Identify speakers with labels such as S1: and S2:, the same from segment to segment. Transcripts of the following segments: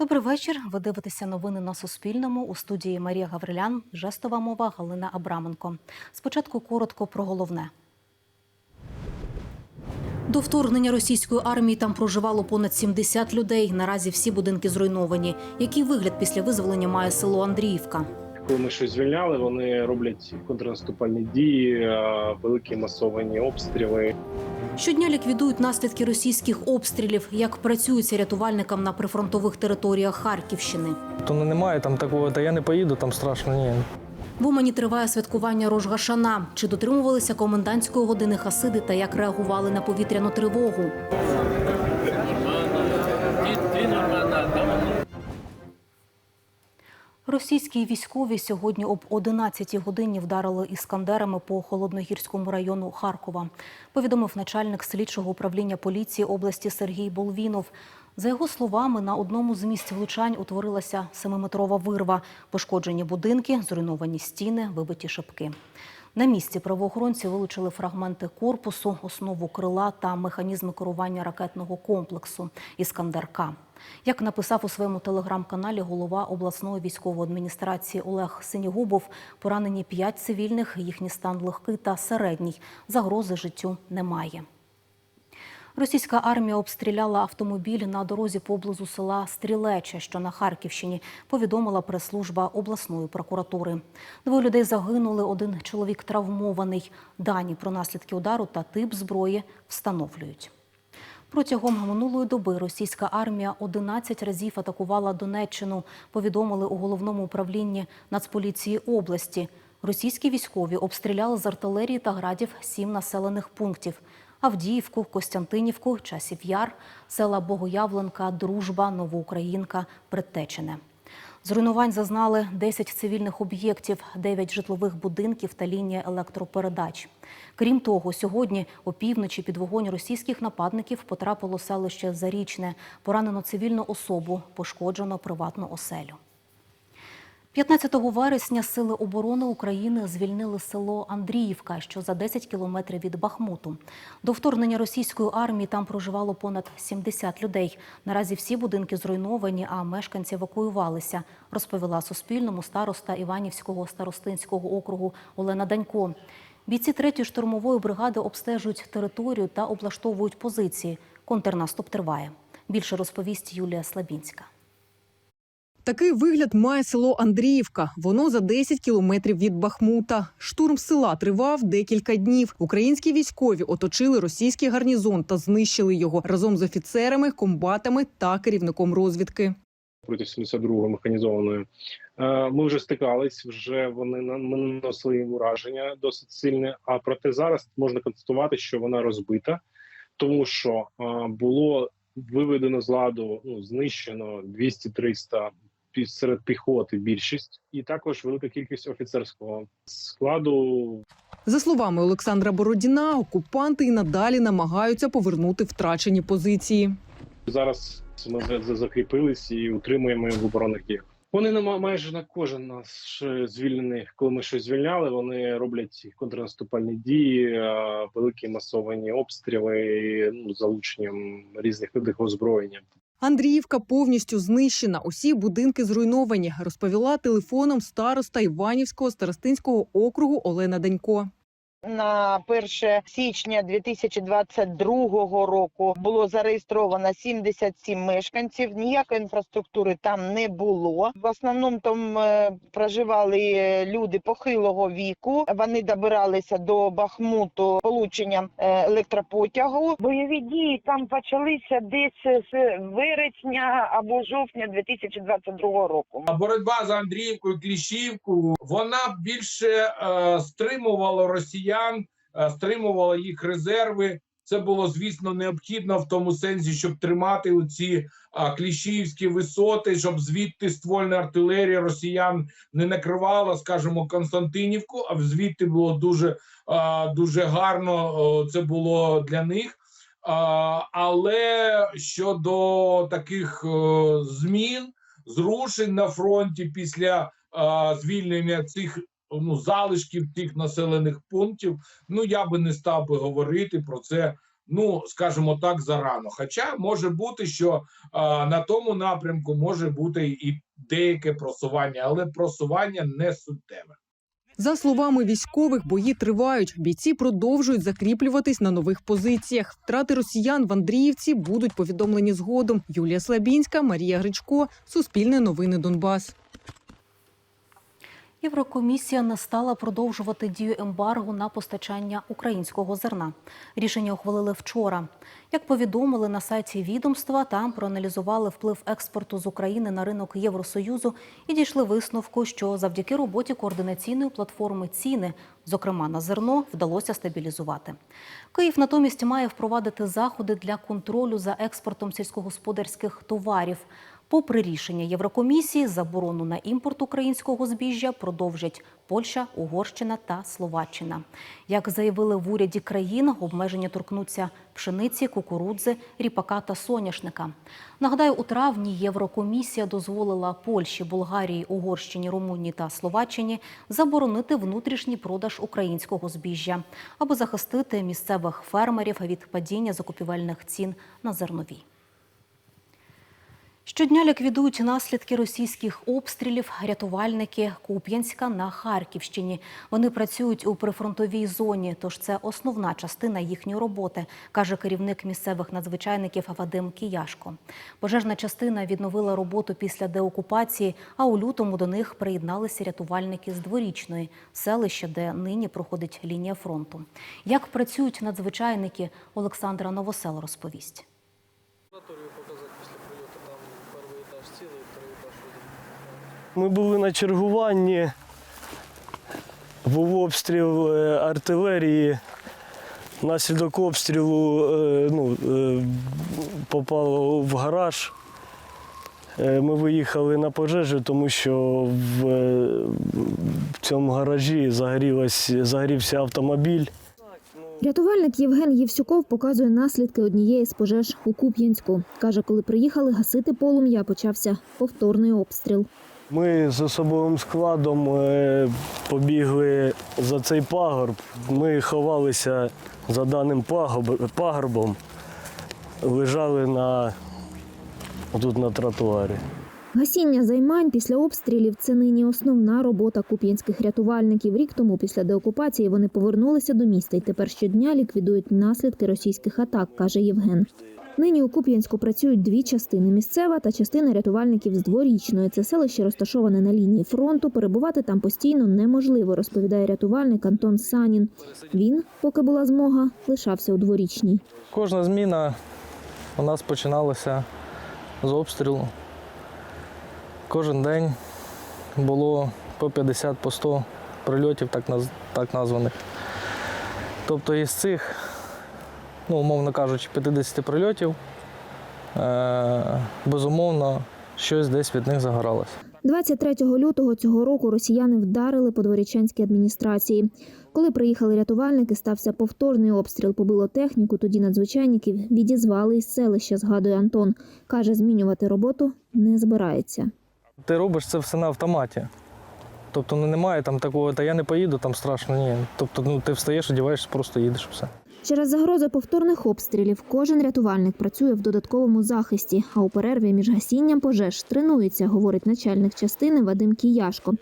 S1: Добрий вечір. Ви дивитеся новини на Суспільному. У студії Марія Гаврилян, жестова мова Галина Абраменко. Спочатку коротко про головне. До вторгнення російської армії там проживало понад 70 людей. Наразі всі будинки зруйновані. Який вигляд після визволення має село Андріївка?
S2: Коли ми щось звільняли, вони роблять контрнаступальні дії, великі масовані обстріли.
S1: Щодня ліквідують наслідки російських обстрілів. Як працюються рятувальникам на прифронтових територіях Харківщини?
S3: То ну, немає там такого, та я не поїду, там страшно. Ні.
S1: В Умані триває святкування Рожгашана. Чи дотримувалися комендантської години хасиди та як реагували на повітряну тривогу? Російські військові сьогодні об 11 годині вдарили іскандерами по холодногірському району Харкова. Повідомив начальник слідчого управління поліції області Сергій Болвінов. За його словами, на одному з місць влучань утворилася семиметрова вирва, пошкоджені будинки, зруйновані стіни, вибиті шибки. На місці правоохоронці вилучили фрагменти корпусу, основу крила та механізми керування ракетного комплексу «Іскандер-К». Як написав у своєму телеграм-каналі голова обласної військової адміністрації Олег Синігубов, поранені п'ять цивільних, їхній стан легкий та середній. Загрози життю немає. Російська армія обстріляла автомобіль на дорозі поблизу села Стрілече, що на Харківщині, повідомила прес-служба обласної прокуратури. Двоє людей загинули, один чоловік травмований. Дані про наслідки удару та тип зброї встановлюють. Протягом минулої доби російська армія 11 разів атакувала Донеччину, повідомили у головному управлінні Нацполіції області. Російські військові обстріляли з артилерії та градів сім населених пунктів: Авдіївку, Костянтинівку, Часів Яр, села Богоявленка, Дружба, Новоукраїнка, Предтечене. Зруйнувань зазнали 10 цивільних об'єктів, 9 житлових будинків та лінія електропередач. Крім того, сьогодні опівночі під вогонь російських нападників потрапило селище Зарічне. Поранено цивільну особу, пошкоджено приватну оселю. 15 вересня Сили оборони України звільнили село Андріївка, що за 10 кілометрів від Бахмуту. До вторгнення російської армії там проживало понад 70 людей. Наразі всі будинки зруйновані, а мешканці евакуювалися, розповіла Суспільному староста Іванівського старостинського округу Олена Данько. Бійці 3-ї штурмової бригади обстежують територію та облаштовують позиції. Контрнаступ триває. Більше розповість Юлія Слабінська.
S4: Такий вигляд має село Андріївка. Воно за 10 кілометрів від Бахмута. Штурм села тривав декілька днів. Українські військові оточили російський гарнізон та знищили його разом з офіцерами, комбатами та керівником розвідки.
S2: проти 72-ї механізованої. Е, Ми вже стикались, вже вони наносили їм ураження досить сильне. А проте зараз можна констатувати, що вона розбита, тому що е, було виведено з ладу, ну знищено 200-300 пі- серед піхоти більшість, і також велика кількість офіцерського складу
S4: За словами Олександра Бородіна, окупанти і надалі намагаються повернути втрачені позиції.
S2: Зараз ми за- за- закріпились і утримуємо в оборонних діях. Вони на майже на кожен наш звільнений, коли ми щось звільняли, вони роблять контрнаступальні дії, великі масовані обстріли ну, залученням різних видів озброєння.
S4: Андріївка повністю знищена. Усі будинки зруйновані, розповіла телефоном староста Іванівського старостинського округу Олена Данько.
S5: На 1 січня 2022 року було зареєстровано 77 мешканців. Ніякої інфраструктури там не було. В основному там е, проживали е, люди похилого віку. Вони добиралися до Бахмуту полученням е, електропотягу. Бойові дії там почалися десь з вересня або жовтня 2022 року.
S6: Боротьба за Андріївку і Кліщівку вона більше е, стримувала росіян, е, стримувала їх резерви. Це було звісно необхідно в тому сенсі, щоб тримати ці кліщівські висоти, щоб звідти ствольна артилерія росіян не накривала, скажімо, Константинівку. А звідти було дуже, а, дуже гарно. Це було для них. Але щодо таких змін зрушень на фронті після звільнення цих ну залишків тих населених пунктів. Ну я би не став би говорити про це ну скажімо так, зарано. Хоча може бути, що а, на тому напрямку може бути і деяке просування, але просування не суттєве.
S4: За словами військових, бої тривають. Бійці продовжують закріплюватись на нових позиціях. Втрати росіян в Андріївці будуть повідомлені згодом. Юлія Слабінська, Марія Гричко, Суспільне новини Донбас.
S1: Єврокомісія не стала продовжувати дію ембарго на постачання українського зерна. Рішення ухвалили вчора. Як повідомили на сайті відомства, там проаналізували вплив експорту з України на ринок Євросоюзу і дійшли висновку, що завдяки роботі координаційної платформи ціни, зокрема на зерно, вдалося стабілізувати. Київ натомість має впровадити заходи для контролю за експортом сільськогосподарських товарів. Попри рішення Єврокомісії, заборону на імпорт українського збіжжя продовжать Польща, Угорщина та Словаччина. Як заявили в уряді країн, обмеження торкнуться пшениці, кукурудзи, ріпака та соняшника. Нагадаю, у травні Єврокомісія дозволила Польщі, Болгарії, Угорщині, Румунії та Словаччині заборонити внутрішній продаж українського збіжжя, аби захистити місцевих фермерів від падіння закупівельних цін на зернові. Щодня ліквідують наслідки російських обстрілів рятувальники Куп'янська на Харківщині. Вони працюють у прифронтовій зоні, тож це основна частина їхньої роботи, каже керівник місцевих надзвичайників Вадим Кияшко. Пожежна частина відновила роботу після деокупації, а у лютому до них приєдналися рятувальники з дворічної селища, де нині проходить лінія фронту. Як працюють надзвичайники, Олександра Новосел розповість.
S7: Ми були на чергуванні, був обстріл е, артилерії. Наслідок обстрілу е, ну, е, попало в гараж. Ми виїхали на пожежу, тому що в цьому гаражі загорівся автомобіль.
S8: Рятувальник Євген Євсюков показує наслідки однієї з пожеж у Куп'янську. Каже, коли приїхали гасити полум'я, почався повторний обстріл.
S7: Ми з особовим складом е, побігли за цей пагорб. Ми ховалися за даним пагорбом, лежали на, тут на тротуарі.
S8: Гасіння займань після обстрілів це нині основна робота куп'янських рятувальників. Рік тому після деокупації вони повернулися до міста і тепер щодня ліквідують наслідки російських атак, каже Євген. Нині у Куп'янську працюють дві частини місцева та частина рятувальників з дворічної. Це селище розташоване на лінії фронту. Перебувати там постійно неможливо, розповідає рятувальник Антон Санін. Він, поки була змога, лишався у дворічній.
S3: Кожна зміна у нас починалася з обстрілу. Кожен день було по 50 по 100 прильотів, так, так названих. Тобто із цих, ну, умовно кажучи, 50 прильотів, е- безумовно, щось десь від них загоралося.
S8: 23 лютого цього року росіяни вдарили по дворічанській адміністрації. Коли приїхали рятувальники, стався повторний обстріл, побило техніку. Тоді надзвичайників відізвали із селища, згадує Антон. Каже, змінювати роботу не збирається.
S3: Ти робиш це все на автоматі. Тобто ну, немає там такого, та я не поїду, там страшно, ні. Тобто ну, ти встаєш, одягаєшся, просто їдеш все.
S8: Через загрози повторних обстрілів кожен рятувальник працює в додатковому захисті, а у перерві між гасінням пожеж тренується, говорить начальник частини Вадим Кіяшко.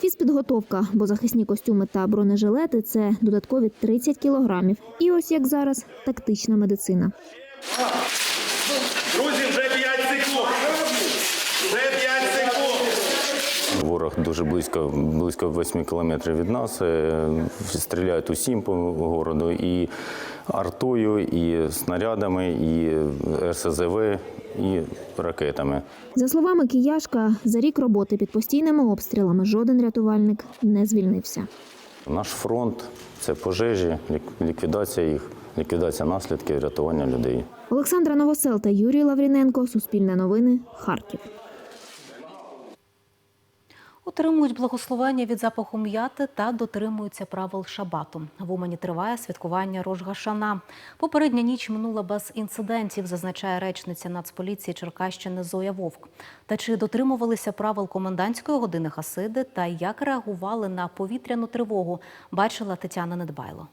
S8: Фізпідготовка, бо захисні костюми та бронежилети це додаткові 30 кілограмів. І ось як зараз тактична медицина.
S9: Друзі, вже 5 секунд. Вже 5 секунд.
S10: Ворог дуже близько, близько 8 кілометрів від нас. Е, Стріляють усім по городу і артою, і снарядами, і РСЗВ, і ракетами.
S8: За словами Кіяшка, за рік роботи під постійними обстрілами жоден рятувальник не звільнився.
S10: Наш фронт це пожежі, ліквідація їх, ліквідація наслідків, рятування людей.
S8: Олександра Новосел та Юрій Лавріненко. Суспільне новини. Харків.
S1: Отримують благословення від запаху м'яти та дотримуються правил шабату. В Умані триває святкування Рожгашана. Попередня ніч минула без інцидентів, зазначає речниця Нацполіції Черкащини Зоя Вовк. Та чи дотримувалися правил комендантської години Хасиди та як реагували на повітряну тривогу, бачила Тетяна Недбайло.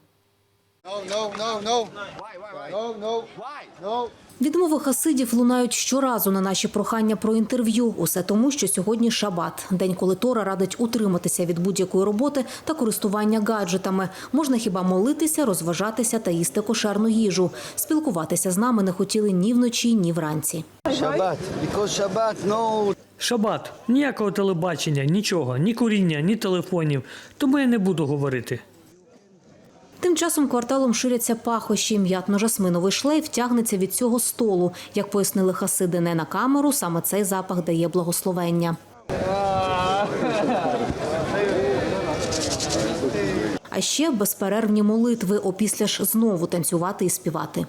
S1: Відмови хасидів лунають щоразу на наші прохання про інтерв'ю. Усе тому, що сьогодні шабат, день, коли Тора радить утриматися від будь-якої роботи та користування гаджетами. Можна хіба молитися, розважатися та їсти кошерну їжу. Спілкуватися з нами не хотіли ні вночі, ні вранці.
S11: Шабат. Shabbat, no
S12: Шабат, ніякого телебачення, нічого, ні куріння, ні телефонів. Тому я не буду говорити.
S1: Тим часом кварталом ширяться пахощі. М'ятно-жасминовий шлейф тягнеться від цього столу. Як пояснили хасиди не на камеру, саме цей запах дає благословення. А ще безперервні молитви, опісля ж знову танцювати і співати.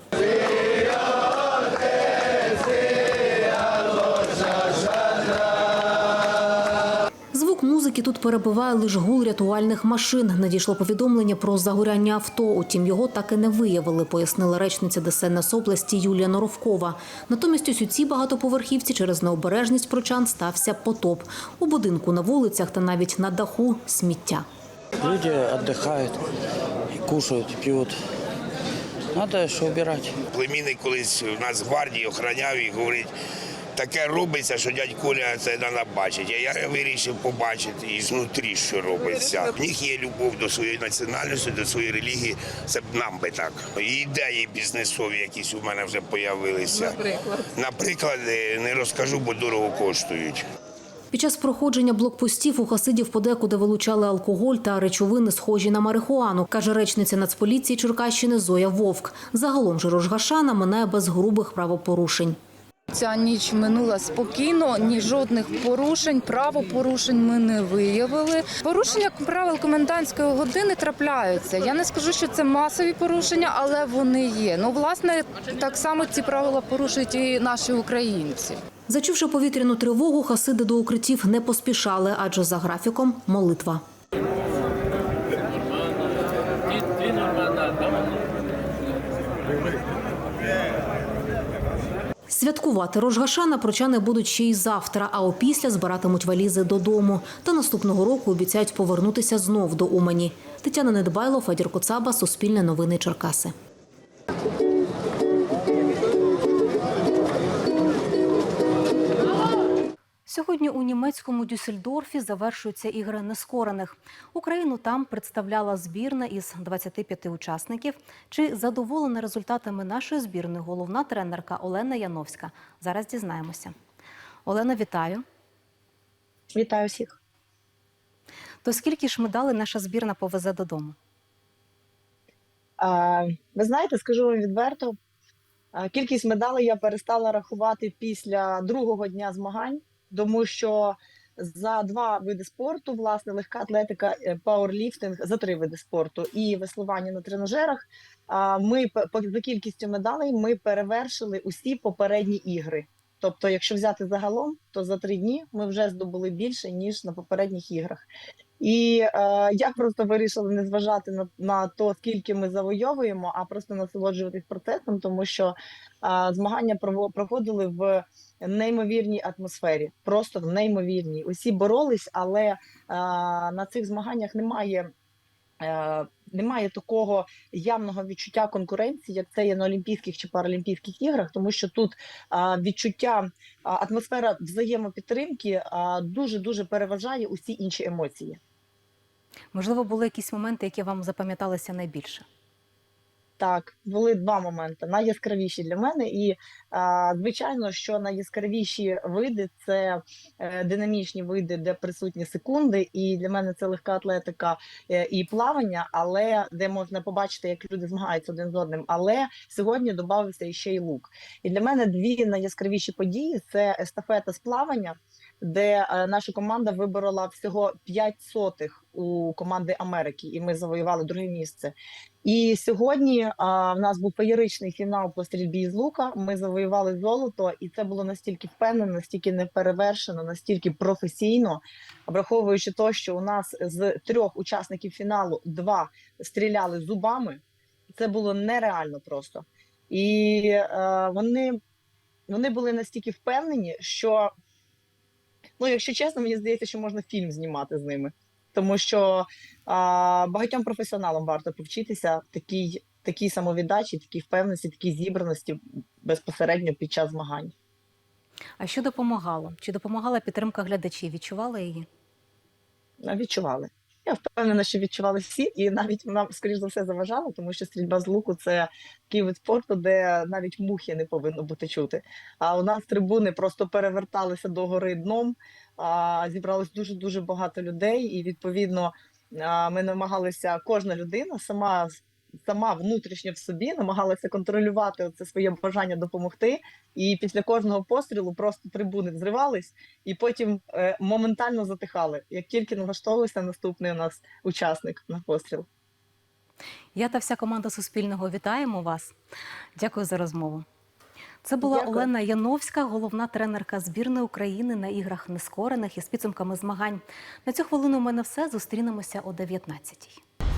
S1: Музики тут перебиває лише гул рятувальних машин. Надійшло повідомлення про загоряння авто. Утім, його так і не виявили, пояснила речниця ДСНС області Юлія Норовкова. Натомість ось у цій багатоповерхівці через необережність прочан стався потоп. У будинку, на вулицях та навіть на даху сміття.
S11: Люди отдыхают, и кушают, и пьют. Надо что убирать.
S9: Племінник колись у нас в гвардії охороняв і говорить, таке робиться, що дядь Коля це треба бачити. А я вирішив побачити і знутрі, що робиться. В них є любов до своєї національності, до своєї релігії. Це б нам би так. І ідеї бізнесові якісь у мене вже з'явилися. Наприклад, Наприклад, е, не розкажу, бо дорого коштують.
S1: Під час проходження блокпостів у хасидів подекуди вилучали алкоголь та речовини, схожі на марихуану, каже речниця Нацполіції Черкащини Зоя Вовк. Загалом же Рожгашана минає без грубих правопорушень.
S13: Ця ніч минула спокійно, ні жодних порушень, правопорушень ми не виявили. Порушення правил комендантської години трапляються. Я не скажу, що це масові порушення, але вони є. Ну, власне, так само ці правила порушують і наші українці.
S1: Зачувши повітряну тривогу, хасиди до укриттів не поспішали, адже за графіком молитва. Святкувати Рожгашана прочани будуть ще й завтра, а опісля збиратимуть валізи додому. Та наступного року обіцяють повернутися знов до Умані. Тетяна Недбайло, Федір Коцаба, Суспільне новини Черкаси. Сьогодні у німецькому Дюссельдорфі завершуються ігри нескорених. Україну там представляла збірна із 25 учасників. Чи задоволена результатами нашої збірної головна тренерка Олена Яновська? Зараз дізнаємося. Олена, вітаю.
S14: Вітаю всіх.
S1: То скільки ж медалей наша збірна повезе додому?
S14: А, ви знаєте, скажу вам відверто, кількість медалей я перестала рахувати після другого дня змагань, тому що за два види спорту, власне, легка атлетика, е, пауерліфтинг, за три види спорту і веслування на тренажерах. Ми по- за кількістю медалей ми перевершили усі попередні ігри. Тобто, якщо взяти загалом, то за три дні ми вже здобули більше ніж на попередніх іграх. І е, я просто вирішила не зважати на, на то, скільки ми завойовуємо, а просто насолоджуватись процесом, тому що е, змагання проходили в неймовірній атмосфері, просто в неймовірній. Усі боролись, але е, на цих змаганнях немає. е, Немає такого явного відчуття конкуренції, як це є на Олімпійських чи Паралімпійських іграх, тому що тут а, відчуття, а, атмосфера взаємопідтримки дуже дуже переважає усі інші емоції.
S1: Можливо, були якісь моменти, які вам запам'яталися найбільше?
S14: Так, були два моменти найяскравіші для мене, і звичайно, що найяскравіші види це е, динамічні види, де присутні секунди. І для мене це легка атлетика е, і плавання, але де можна побачити, як люди змагаються один з одним. Але сьогодні додався ще й лук. І для мене дві найяскравіші події це естафета з плавання, де е, наша команда виборола всього 5 сотих у команди Америки, і ми завоювали друге місце. І сьогодні а, в нас був феєричний фінал по стрільбі з лука. Ми завоювали золото, і це було настільки впевнено, настільки неперевершено, настільки професійно, враховуючи те, що у нас з трьох учасників фіналу два стріляли зубами. Це було нереально просто. І е, вони, вони були настільки впевнені, що, ну, якщо чесно, мені здається, що можна фільм знімати з ними. Тому що а, багатьом професіоналам варто повчитися такій такій самовіддачі, такій впевненості, такій зібраності безпосередньо під час змагань.
S1: А що допомагало? Чи допомагала підтримка глядачів? Відчували її?
S14: Відчували. Я впевнена, що відчували всі, і навіть нам, скоріш за все, заважало, тому що стрільба з луку це такий вид спорту, де навіть мухи не повинно бути чути. А у нас трибуни просто переверталися до гори дном. А, зібралось дуже дуже багато людей, і відповідно ми намагалися, кожна людина сама сама внутрішньо в собі намагалася контролювати це своє бажання допомогти. І після кожного пострілу просто трибуни взривались, і потім е, моментально затихали, як тільки налаштовувався наступний у нас учасник на постріл.
S1: Я та вся команда Суспільного вітаємо вас. Дякую за розмову. Це була
S14: Дякую.
S1: Олена Яновська, головна тренерка збірної України на іграх нескорених із підсумками змагань. На цю хвилину у мене все. Зустрінемося о 19-й.